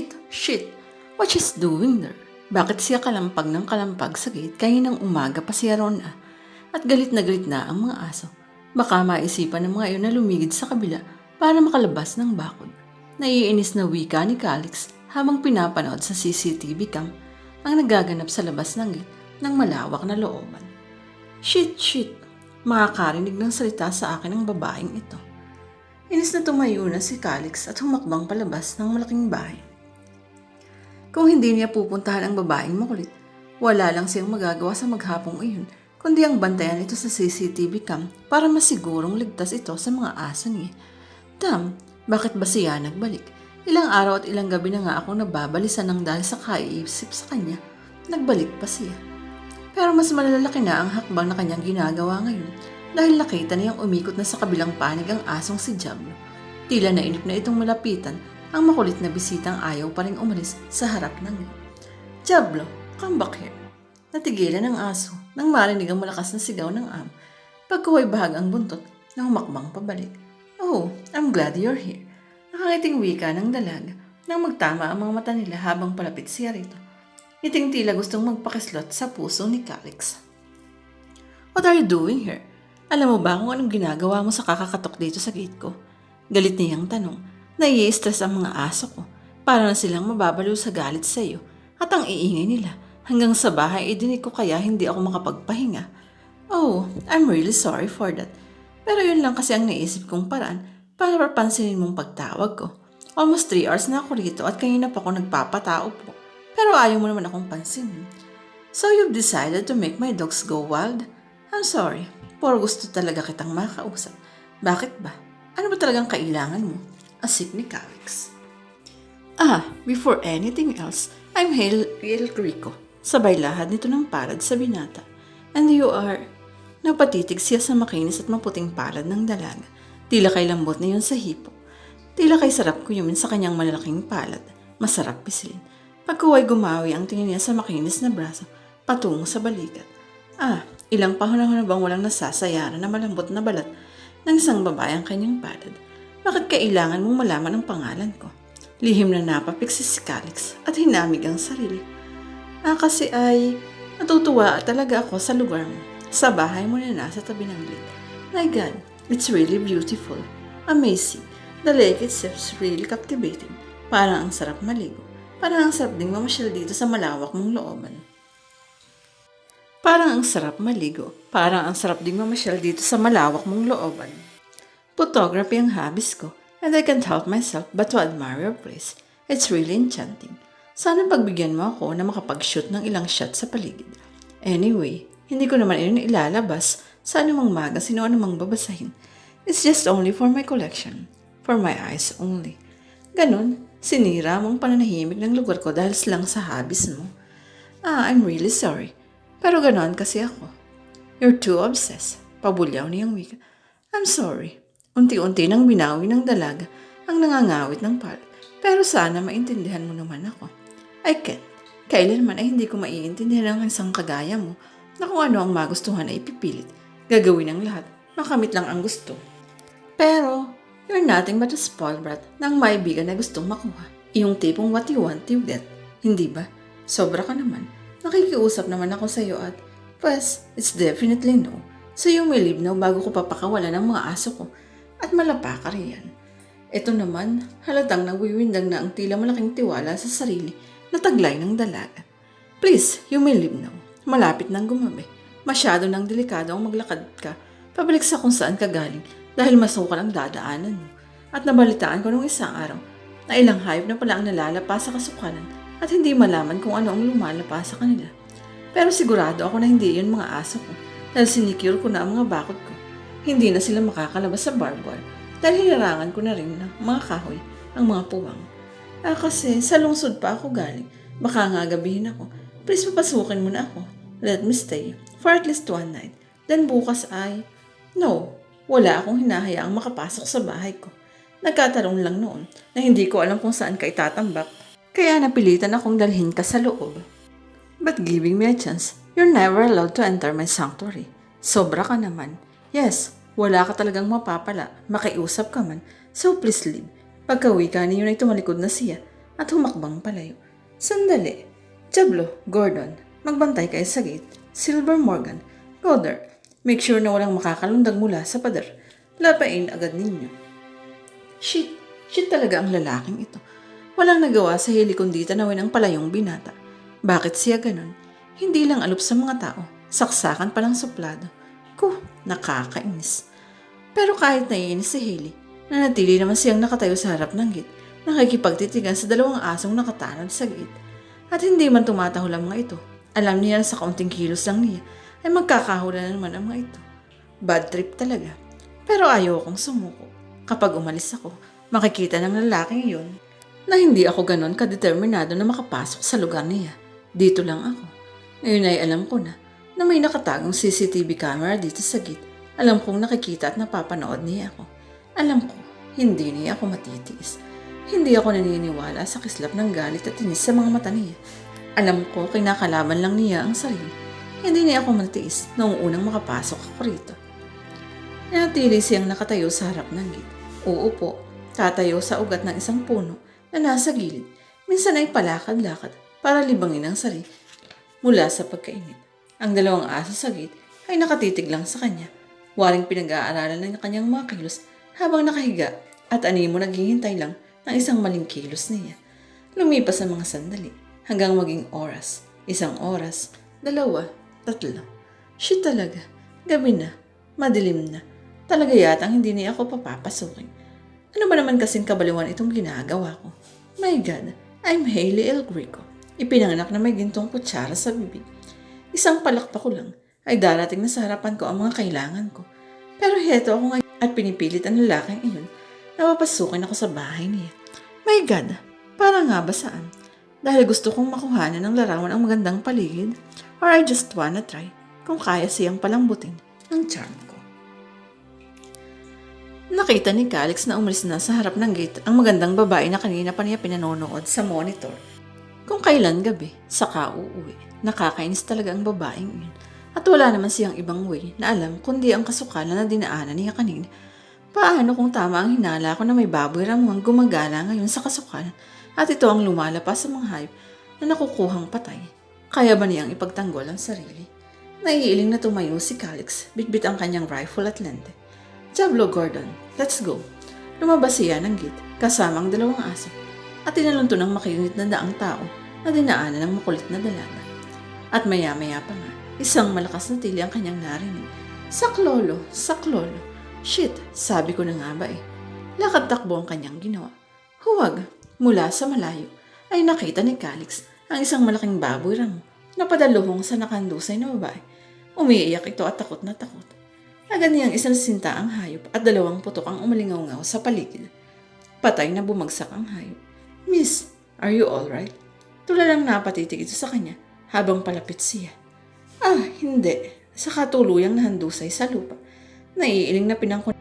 Shit! Shit! What she's doing there? Bakit siya kalampag ng kalampag sa gate kaninang umaga pa siya ron ah? At galit na galit na ang mga aso. Baka maisipan ng mga iyon na lumigid sa kabila para makalabas ng bakod. Naiinis na wika ni Calix habang pinapanood sa CCTV cam ang nagaganap sa labas ng gate ng malawak na looban. Shit, shit! Makakarinig ng salita sa akin ang babaeng ito. Inis na tumayo na si Calix at humakbang palabas ng malaking bahay. Kung hindi niya pupuntahan ang babaeng makulit, wala lang siyang magagawa sa maghapong iyon, kundi ang bantayan ito sa CCTV cam para masigurong ligtas ito sa mga aso niya. Tam, bakit ba siya nagbalik? Ilang araw at ilang gabi na nga akong nababalisan ng dahil sa kaiisip sa kanya. Nagbalik pa siya. Pero mas malalaki na ang hakbang na kanyang ginagawa ngayon dahil nakita niyang umikot na sa kabilang panig ang asong si Diablo. Tila nainip na itong malapitan ang makulit na bisitang ayaw pa rin umalis sa harap ng Diablo, come back here. Natigilan ang aso nang marinig ang malakas na sigaw ng am. Pagkuhay bahag ang buntot na humakbang pabalik. Oh, I'm glad you're here. Nakangiting wika ng dalag nang magtama ang mga mata nila habang palapit siya rito. Iting tila gustong magpakislot sa puso ni Calix. What are you doing here? Alam mo ba kung anong ginagawa mo sa kakakatok dito sa gate ko? Galit niyang tanong. Nai-stress ang mga aso ko. Para na silang mababaliw sa galit sa iyo. At ang iingay nila. Hanggang sa bahay, idinig ko kaya hindi ako makapagpahinga. Oh, I'm really sorry for that. Pero yun lang kasi ang naisip kong paraan para papansinin mong pagtawag ko. Almost 3 hours na ako rito at kanina pa ako nagpapatao po. Pero ayaw mo naman akong pansinin. So you've decided to make my dogs go wild? I'm sorry. Puro gusto talaga kitang makausap. Bakit ba? Ano ba talagang kailangan mo? Asik ni Calix. Ah, before anything else, I'm Hail, Hail Rico. Sabay lahad nito ng palad sa binata. And you are... Napatitig siya sa makinis at maputing palad ng dalaga. Tila kay lambot na yun sa hipo. Tila kay sarap kuyumin sa kanyang malalaking palad. Masarap pisilin. Pagkuway gumawi ang tingin niya sa makinis na braso patungo sa balikat. Ah, ilang panahon na bang walang nasasayaran na malambot na balat ng isang babae ang kanyang palad. Bakit kailangan mong malaman ang pangalan ko? Lihim na napapiksi si Calix at hinamig ang sarili. Ah, kasi ay natutuwa talaga ako sa lugar mo. Sa bahay mo na nasa tabi ng lake. My God, it's really beautiful. Amazing. The lake itself is really captivating. Parang ang sarap maligo. Parang ang sarap ding mamasyal dito sa malawak mong looban. Parang ang sarap maligo. Parang ang sarap ding mamasyal dito sa malawak mong looban. Photography ang habis ko, and I can't help myself but to admire your place. It's really enchanting. Sana pagbigyan mo ako na makapag-shoot ng ilang shot sa paligid. Anyway, hindi ko naman iyon ilalabas sa anumang magazine o anumang babasahin. It's just only for my collection. For my eyes only. Ganon, sinira mong pananahimik ng lugar ko dahil lang sa habis mo. Ah, I'm really sorry. Pero ganon kasi ako. You're too obsessed. Pabulyaw niyang wika. I'm sorry. Unti-unti nang binawi ng dalaga ang nangangawit ng palat. Pero sana maintindihan mo naman ako. I can't. Kailanman ay hindi ko maiintindihan ang isang kagaya mo na kung ano ang magustuhan ay ipipilit. Gagawin ang lahat. Makamit lang ang gusto. Pero, you're nothing but a spoiled brat ng maibigan na gustong makuha. Yung tipong what you want, you get. Hindi ba? Sobra ka naman. Nakikiusap naman ako sa iyo at, pues, it's definitely no. So you may leave now bago ko papakawalan ng mga aso ko at malapa ka riyan. Ito naman, halatang nagwiwindang na ang tila malaking tiwala sa sarili na taglay ng dalaga. Please, you may leave now. Malapit nang gumabi. Masyado nang delikado ang maglakad ka. Pabalik sa kung saan ka galing dahil masukal ang dadaanan mo. At nabalitaan ko nung isang araw na ilang hayop na pala ang nalalapa sa kasukanan at hindi malaman kung ano ang lumalapa sa kanila. Pero sigurado ako na hindi yun mga aso ko dahil sinikure ko na ang mga bakod ko. Hindi na sila makakalabas sa barbed wire dahil hinarangan ko na rin ng mga kahoy ang mga puwang. Ah, kasi sa lungsod pa ako galing. Baka nga gabihin ako. Please papasukin mo na ako. Let me stay for at least one night. Then bukas ay... No, wala akong hinahayaang makapasok sa bahay ko. Nagkatarong lang noon na hindi ko alam kung saan ka itatambak. Kaya napilitan akong dalhin ka sa loob. But giving me a chance, you're never allowed to enter my sanctuary. Sobra ka naman. Yes, wala ka talagang mapapala. Makiusap ka man. So please leave. Pagkawi ka niyo na tumalikod na siya at humakbang palayo. Sandali. Diablo, Gordon, magbantay kayo sa gate. Silver Morgan, Goddard, make sure na walang makakalundag mula sa pader. Lapain agad ninyo. Shit, shit talaga ang lalaking ito. Walang nagawa sa hili kundi tanawin ang palayong binata. Bakit siya ganon? Hindi lang alup sa mga tao, saksakan palang suplado. Ko, nakakainis. Pero kahit naiinis si Haley, nanatili naman siyang nakatayo sa harap ng gate, nakikipagtitigan sa dalawang asong nakatanod sa gate. At hindi man tumatahol ang mga ito, alam niya na sa kaunting kilos lang niya, ay magkakahula na naman ang mga ito. Bad trip talaga. Pero ayaw akong sumuko. Kapag umalis ako, makikita ng lalaking iyon na hindi ako ganon kadeterminado na makapasok sa lugar niya. Dito lang ako. Ngayon ay alam ko na na may nakatagong CCTV camera dito sa gate. Alam kong nakikita at napapanood niya ako. Alam ko, hindi niya ako matitiis. Hindi ako naniniwala sa kislap ng galit at tinis sa mga mata niya. Alam ko, kinakalaban lang niya ang sarili. Hindi niya ako matiis noong unang makapasok ako rito. Nanatili siyang nakatayo sa harap ng gate. Uupo, tatayo sa ugat ng isang puno na nasa gilid. Minsan ay palakad-lakad para libangin ang sarili mula sa pagkainit. Ang dalawang aso sa gate ay nakatitig lang sa kanya. Waring pinag-aaralan ng kanyang mga kilos habang nakahiga at animo naghihintay lang ng isang maling kilos niya. Lumipas ang mga sandali hanggang maging oras. Isang oras, dalawa, tatlo. Shit talaga. Gabi na. Madilim na. Talaga yatang hindi niya ako papapasukin. Ano ba naman kasing kabaliwan itong ginagawa ko? My God, I'm Hailey El Greco. Ipinanganak na may gintong kutsara sa bibig. Isang palakpak ko lang ay darating na sa harapan ko ang mga kailangan ko. Pero heto ako ngayon at pinipilit ang lalaking iyon na papasukin ako sa bahay niya. My God, para nga ba saan? Dahil gusto kong makuhanan ng larawan ang magandang paligid or I just wanna try kung kaya siyang palambutin ng charm ko. Nakita ni Calix na umalis na sa harap ng gate ang magandang babae na kanina pa niya pinanonood sa monitor. Kung kailan gabi, saka uuwi. Nakakainis talaga ang babaeng yun. At wala naman siyang ibang way na alam kundi ang kasukalan na dinaanan niya kanina. Paano kung tama ang hinala ko na may baboy ramuang gumagala ngayon sa kasukalan at ito ang lumalapas sa mga hayop na nakukuhang patay? Kaya ba niyang ipagtanggol ang sarili? Naiiling na tumayo si Calix, bitbit ang kanyang rifle at lente. Diablo Gordon, let's go. Lumabas siya ng gate kasama ang dalawang aso at tinalunto ng makiungit na daang tao na dinaanan ng makulit na dalaga. At maya-maya pa nga, isang malakas na tili ang kanyang narinig. Saklolo, saklolo. Shit, sabi ko na nga ba eh. Lakad takbo ang kanyang ginawa. Huwag, mula sa malayo, ay nakita ni Calix ang isang malaking baboy ramo na padaluhong sa nakandusay na babae. Umiiyak ito at takot na takot. Agad niyang isang sinta ang hayop at dalawang putok ang umalingaw-ngaw sa paligid. Patay na bumagsak ang hayop. Miss, are you alright? Tulalang napatitig ito sa kanya habang palapit siya. Ah, hindi. Sa katuluyang nahandusay sa lupa. Naiiling na pinangkun